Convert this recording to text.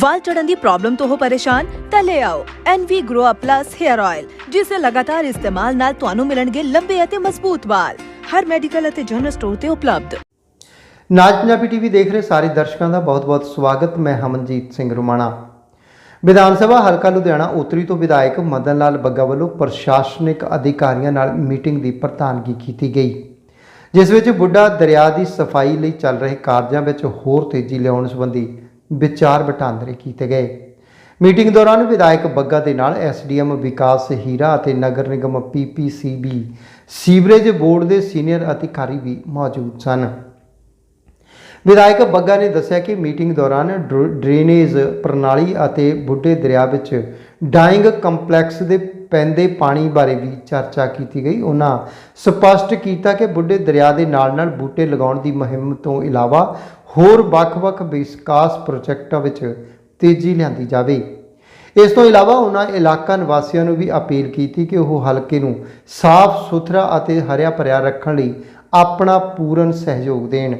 ਵਾਲ ਝੜਨ ਦੀ problem ਤੋਂ ਹੋ ਪਰੇਸ਼ਾਨ, ਤਾਂ ਲੈ ਆਓ NV Grow Up Plus Hair Oil ਜਿਸ ਦੇ ਲਗਾਤਾਰ ਇਸਤੇਮਾਲ ਨਾਲ ਤੁਹਾਨੂੰ ਮਿਲਣਗੇ ਲੰਬੇ ਅਤੇ ਮਜ਼ਬੂਤ ਵਾਲ। ਹਰ ਮੈਡੀਕਲ ਅਤੇ ਜਨਰਲ ਸਟੋਰ ਤੇ ਉਪਲਬਧ। ਨਾਜ ਪੰਜਾਬੀ ਟੀਵੀ ਦੇਖ ਰਹੇ ਸਾਰੇ ਦਰਸ਼ਕਾਂ ਦਾ ਬਹੁਤ-ਬਹੁਤ ਸਵਾਗਤ। ਮੈਂ ਹਮਨਜੀਤ ਸਿੰਘ ਰੁਮਾਣਾ। ਵਿਧਾਨ ਸਭਾ ਹਲਕਾ ਲੁਧਿਆਣਾ ਉੱਤਰੀ ਤੋਂ ਵਿਧਾਇਕ ਮਦਨ ਲਾਲ ਬੱਗਾ ਵੱਲੋਂ ਪ੍ਰਸ਼ਾਸਨਿਕ ਅਧਿਕਾਰੀਆਂ ਨਾਲ ਮੀਟਿੰਗ ਦੀ ਪ੍ਰਧਾਨਗੀ ਕੀਤੀ ਗਈ, ਜਿਸ ਵਿੱਚ ਬੁੱਢਾ ਦਰਿਆ ਦੀ ਸਫ਼ਾਈ ਲਈ ਚੱਲ ਰਹੇ ਕਾਰਜਾਂ ਵਿੱਚ ਹੋਰ ਤੇਜ਼ੀ ਲਿਆਉਣ ਸੰਬੰਧੀ ਵਿਚਾਰ ਵਟਾਂਦਰੇ ਕੀਤੇ ਗਏ। ਮੀਟਿੰਗ ਦੌਰਾਨ ਵਿਧਾਇਕ ਬੱਗਾ ਦੇ ਨਾਲ ਐਸਡੀਐਮ ਵਿਕਾਸ ਹੀਰਾ ਅਤੇ ਨਗਰ ਨਿਗਮ ਪੀਪੀਸੀਬੀ ਸੀਵਰੇਜ ਬੋਰਡ ਦੇ ਸੀਨੀਅਰ ਅਧਿਕਾਰੀ ਵੀ ਮੌਜੂਦ ਸਨ। ਵਿਧਾਇਕ ਬੱਗਾ ਨੇ ਦੱਸਿਆ ਕਿ ਮੀਟਿੰਗ ਦੌਰਾਨ ਡਰ- ਡਰੇਨੇਜ ਪ੍ਰਣਾਲੀ ਅਤੇ ਬੁੱਢੇ ਦਰਿਆ ਵਿੱਚ ਡਾਇੰਗ ਕੰਪਲੈਕਸ ਦੇ ਪੈਂਦੇ ਪਾਣੀ ਬਾਰੇ ਵੀ ਚਰਚਾ ਕੀਤੀ ਗਈ। ਉਹਨਾਂ ਸਪਸ਼ਟ ਕੀਤਾ ਕਿ ਬੁੱਢੇ ਦਰਿਆ ਦੇ ਨਾਲ-ਨਾਲ ਬੂਟੇ ਲਗਾਉਣ ਦੀ ਮੁਹਿੰਮ ਤੋਂ ਇਲਾਵਾ ਹੋਰ ਵੱਖ-ਵੱਖ ਵਿਕਾਸ ਪ੍ਰੋਜੈਕਟਾਂ ਵਿੱਚ ਤੇਜ਼ੀ ਲਿਆਂਦੀ ਜਾਵੇ। ਇਸ ਤੋਂ ਇਲਾਵਾ ਉਹਨਾਂ ਇਲਾਕਾ ਨਿਵਾਸੀਆਂ ਨੂੰ ਵੀ ਅਪੀਲ ਕੀਤੀ ਕਿ ਉਹ ਹਲਕੇ ਨੂੰ ਸਾਫ਼ ਸੁਥਰਾ ਅਤੇ ਹਰਿਆ ਭਰਿਆ ਰੱਖਣ ਲਈ ਆਪਣਾ ਪੂਰਨ ਸਹਿਯੋਗ ਦੇਣ।